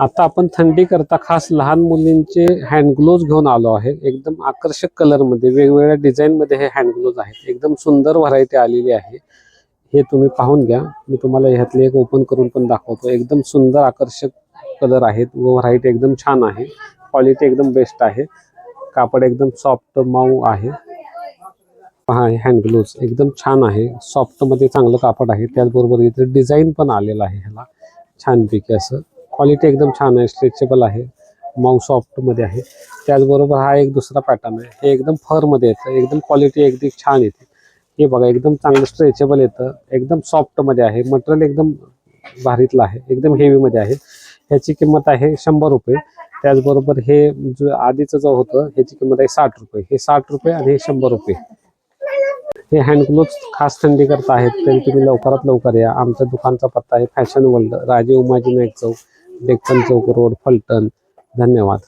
आता आपण थंडी करता खास लहान मुलींचे हँड ग्लोव्ज घेऊन आलो आहे. एकदम आकर्षक कलरमध्ये वेगवेगळ्या डिझाईनमध्ये हे हँड ग्लोव्ज आहेत. एकदम सुंदर व्हरायटी आलेली आहे. हे तुम्ही पाहून घ्या. मी तुम्हाला ह्यातले एक ओपन करून पण दाखवतो. एकदम सुंदर आकर्षक कलर आहेत व व्हरायटी एकदम छान आहे. क्वालिटी एकदम बेस्ट आहे. कापड एकदम सॉफ्ट माऊ आहे. पहा हँड ग्लोव्ज एकदम छान आहे. सॉफ्टमध्ये चांगलं कापड आहे. त्याचबरोबर इथे डिझाईन पण आलेलं आहे ह्याला. छानपैकी असं. क्वालिटी एकदम छान आहे स्ट्रेचेबल आहे. मऊ सॉफ्टमध्ये आहे. त्याचबरोबर हा एक दुसरा पॅटर्न आहे. हे एकदम फरमध्ये येतं. एकदम क्वालिटी एकदम छान येते. हे बघा एकदम चांगलं स्ट्रेचेबल येतं. एकदम सॉफ्टमध्ये आहे. मटेरियल एकदम भारीतलं आहे. एकदम हेवीमध्ये आहे. ह्याची किंमत आहे शंभर रुपये. त्याचबरोबर हे जो आधीचं जो होतं ह्याची किंमत आहे साठ रुपये. हे साठ रुपये आणि हे शंभर रुपये. हे हँडग्लोव्स खास थंडी करता आहेत. तरी तुम्ही लवकरात लवकर या. आमच्या दुकानचा पत्ता आहे fashion world Raje Umaji Naik Chowk. Deccan Chowk road Phaltan. धन्यवाद.